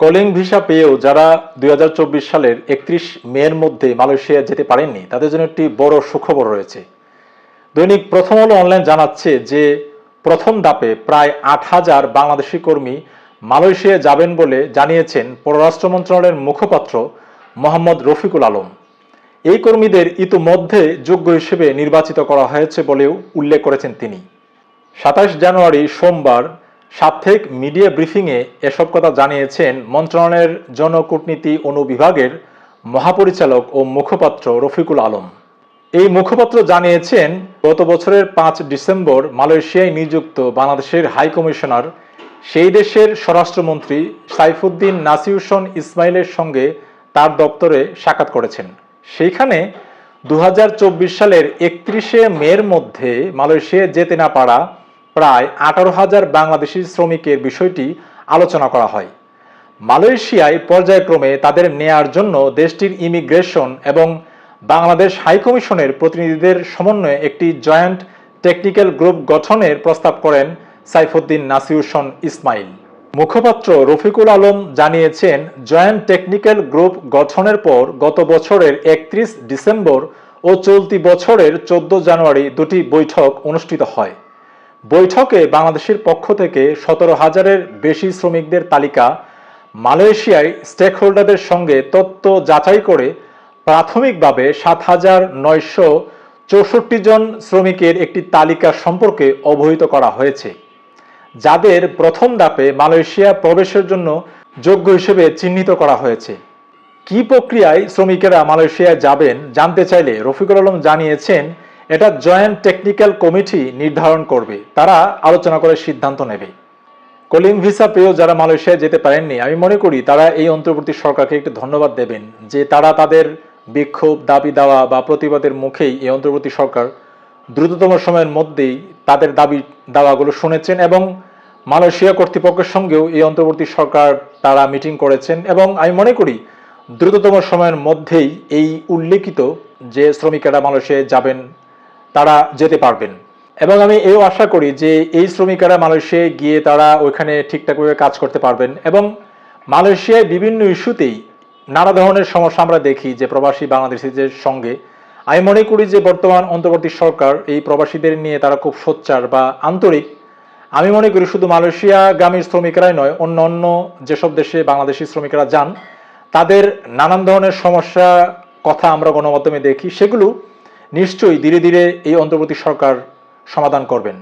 Calling visa পেয়েও যারা দুই হাজার চব্বিশ সালের একত্রিশ মের মধ্যে মালয়েশিয়া যেতে পারেননি, তাদের জন্য একটি বড় সুখবর রয়েছে। দৈনিক প্রথম আলো অনলাইন জানাচ্ছে যে প্রথম দাপে প্রায় আট হাজার বাংলাদেশি কর্মী মালয়েশিয়া যাবেন বলে জানিয়েছেন পররাষ্ট্র মন্ত্রণালয়ের মুখপাত্র মোহাম্মদ রফিকুল আলম। এই কর্মীদের ইতোমধ্যে যোগ্য হিসেবে নির্বাচিত করা হয়েছে বলেও উল্লেখ করেছেন তিনি। সাতাশ জানুয়ারি সোমবার সাপ্তাহিক মিডিয়া ব্রিফিংয়ে এসব কথা জানিয়েছেন মন্ত্রণালয়ের জনকূটনীতি অনুবিভাগের মহাপরিচালক ও মুখপাত্র রফিকুল আলম। এই মুখপাত্র জানিয়েছেন, গত বছরের পাঁচ ডিসেম্বর মালয়েশিয়ায় নিযুক্ত বাংলাদেশের হাই কমিশনার, সেই দেশের স্বরাষ্ট্রমন্ত্রী সাইফুদ্দিন নাসিউসন ইসমাইলের সঙ্গে তার দপ্তরে সাক্ষাৎ করেছেন। সেইখানে দু হাজার চব্বিশ সালের একত্রিশে মের মধ্যে মালয়েশিয়া যেতে না পারা প্রায় আঠারো হাজার বাংলাদেশি শ্রমিকের বিষয়টি আলোচনা করা হয়। মালয়েশিয়ায় পর্যায়ক্রমে তাদের নেয়ার জন্য দেশটির ইমিগ্রেশন এবং বাংলাদেশ হাইকমিশনের প্রতিনিধিদের সমন্বয়ে একটি জয়েন্ট টেকনিক্যাল গ্রুপ গঠনের প্রস্তাব করেন সাইফুদ্দিন নাসিউসন ইসমাইল। মুখপাত্র রফিকুল আলম জানিয়েছেন, জয়েন্ট টেকনিক্যাল গ্রুপ গঠনের পর গত বছরের একত্রিশ ডিসেম্বর ও চলতি বছরের চোদ্দ জানুয়ারি দুটি বৈঠক অনুষ্ঠিত হয়। বৈঠকে বাংলাদেশের পক্ষ থেকে সতেরো হাজারের বেশি শ্রমিকদের তালিকা, মালয়েশিয়ায় স্টেক হোল্ডারদের সঙ্গে তথ্য যাচাই করে প্রাথমিকভাবে সাত হাজার নয়শো চৌষট্টি জন শ্রমিকের একটি তালিকা সম্পর্কে অবহিত করা হয়েছে, যাদের প্রথম ধাপে মালয়েশিয়া প্রবেশের জন্য যোগ্য হিসেবে চিহ্নিত করা হয়েছে। কি প্রক্রিয়ায় শ্রমিকেরা মালয়েশিয়ায় যাবেন জানতে চাইলে রফিকুল আলম জানিয়েছেন এটা জয়েন্ট টেকনিক্যাল কমিটি নির্ধারণ করবে। তারা আলোচনা করে সিদ্ধান্ত নেবে। কলিং ভিসা পেয়েও যারা মালয়েশিয়ায় যেতে পারেননি, আমি মনে করি তারা এই অন্তর্বর্তী সরকারকে একটু ধন্যবাদ দেবেন যে তারা তাদের বিক্ষোভ, দাবি দেওয়া বা প্রতিবাদের মুখেই এই অন্তর্বর্তী সরকার দ্রুততম সময়ের মধ্যেই তাদের দাবি দাওয়াগুলো শুনেছেন এবং মালয়েশিয়া কর্তৃপক্ষের সঙ্গেও এই অন্তর্বর্তী সরকার তারা মিটিং করেছেন এবং আমি মনে করি দ্রুততম সময়ের মধ্যেই এই উল্লেখিত যে শ্রমিকেরা মালয়েশিয়ায় যাবেন তারা যেতে পারবেন। এবং আমি এও আশা করি যে এই শ্রমিকেরা মালয়েশিয়ায় গিয়ে তারা ওইখানে ঠিকঠাকভাবে কাজ করতে পারবেন এবং মালয়েশিয়ায় বিভিন্ন ইস্যুতেই নানা ধরনের সমস্যা আমরা দেখি যে প্রবাসী বাংলাদেশিদের সঙ্গে। আমি মনে করি যে বর্তমান অন্তর্বর্তী সরকার এই প্রবাসীদের নিয়ে তারা খুব সোচ্চার বা আন্তরিক। আমি মনে করি শুধু মালয়েশিয়া গ্রামের শ্রমিকরাই নয়, অন্য অন্য যেসব দেশে বাংলাদেশি শ্রমিকরা যান, তাদের নানান ধরনের সমস্যা, কথা আমরা গণমাধ্যমে দেখি, সেগুলো নিশ্চয়ই ধীরে ধীরে এই অন্তর্বর্তী সরকার সমাধান করবেন।